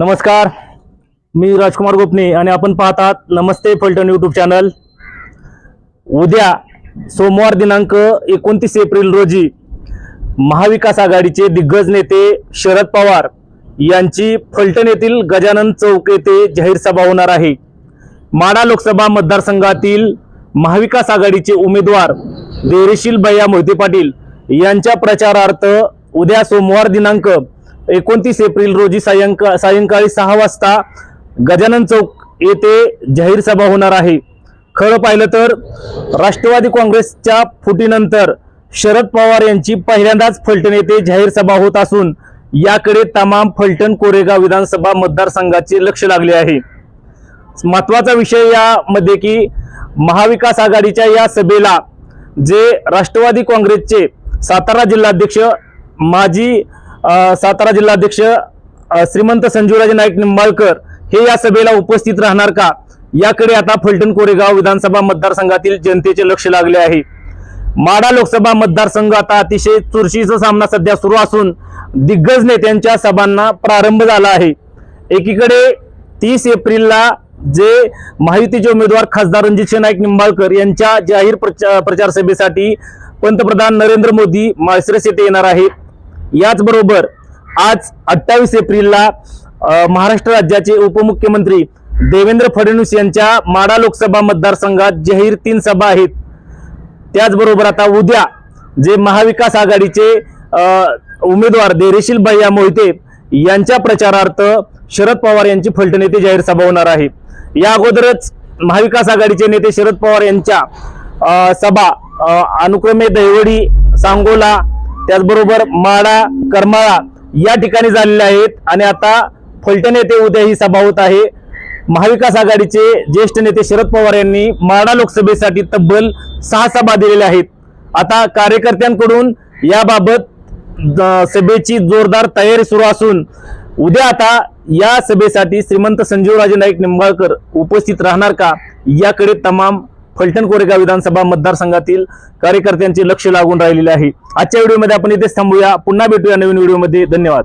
नमस्कार. मी राजकुमार गोपने आणि आपण पाहतात नमस्ते फलटण यूट्यूब चॅनल उद्या सोमवार दिनांक एकोणतीस एप्रिल रोजी महाविकास आघाडीचे दिग्गज नेते शरद पवार यांची फलटण येथील गजानन चौक येथे जाहीर सभा होणार आहे. माडा लोकसभा मतदारसंघातील महाविकास आघाडीचे उमेदवार देवरेशील भैया मोहिते पाटील यांच्या प्रचारार्थ उद्या सोमवार दिनांक एकोणतीस एप्रिल रोजी सायंका सायंकाळी सहा वाजता गजानन चौक येथे जाहीर सभा होणार आहे. खरं पाहिलं तर राष्ट्रवादी काँग्रेसच्या फुटीनंतर शरद पवार यांची पहिल्यांदाच फलटण येथे जाहीर सभा होत असून याकडे तमाम फलटण कोरेगाव विधानसभा मतदारसंघाचे लक्ष लागले आहे. महत्त्वाचा विषय यामध्ये की महाविकास आघाडीच्या या सभेला जे राष्ट्रवादी काँग्रेसचे सातारा जिल्हाध्यक्ष माजी सातारा जिल्हाध्यक्ष श्रीमंत संजीवराजे नाईक निंबाळकर हे या सभेला उपस्थित राहणार का? याकडे आता फलटण कोरेगाव विधानसभा मतदारसंघातील जनतेचे लक्ष लागले आहे. माडा लोकसभा मतदारसंघ आता अतिशय चुरशीचा सामना सध्या सुरू असून दिग्गज नेत्यांच्या सभांना प्रारंभ झाला आहे. एकीकडे तीस एप्रिलला जे महायुतीचे उमेदवार खासदार रणजितसिंह नाईक निंबाळकर यांच्या जाहीर प्रचा प्रचार सभेसाठी पंतप्रधान नरेंद्र मोदी माळशिरस येथे येणार आहेत. याचबरोबर आज अठ्ठावीस एप्रिलला महाराष्ट्र राज्याचे उपमुख्यमंत्री देवेंद्र फडणवीस यांच्या माडा लोकसभा मतदारसंघात जाहीर तीन सभा आहेत. त्याचबरोबर आता उद्या जे महाविकास आघाडीचे उमेदवार देरेशील भैया मोहिते यांच्या प्रचारार्थ शरद पवार यांची फलटण येथे जाहीर सभा होणार आहे. या अगोदरच महाविकास आघाडीचे नेते शरद पवार यांच्या सभा अनुक्रमे दैवडी सांगोला त्याचबरोबर माडा करमाळा या ठिकाणी झालेल्या आहेत. आणि आता फलटण येथे उद्या ही सभा होत आहे. महाविकास आघाडीचे ज्येष्ठ नेते शरद पवार यांनी माडा लोकसभेसाठी तब्बल सहा सभा दिलेल्या आहेत. आता कार्यकर्त्यांकडून याबाबत सभेची जोरदार तयारी सुरू असून उद्या आता या सभेसाठी श्रीमंत संजीवराजे नाईक निंबाळकर उपस्थित राहणार का? याकडे तमाम फलटण कोरेगाव विधानसभा मतदारसंघातील कार्यकर्त्यांचे लक्ष लागून राहिलेले आहे. आजच्या व्हिडिओमध्ये आपण इथेच थांबूया. पुन्हा भेटूया नवीन व्हिडिओमध्ये. धन्यवाद.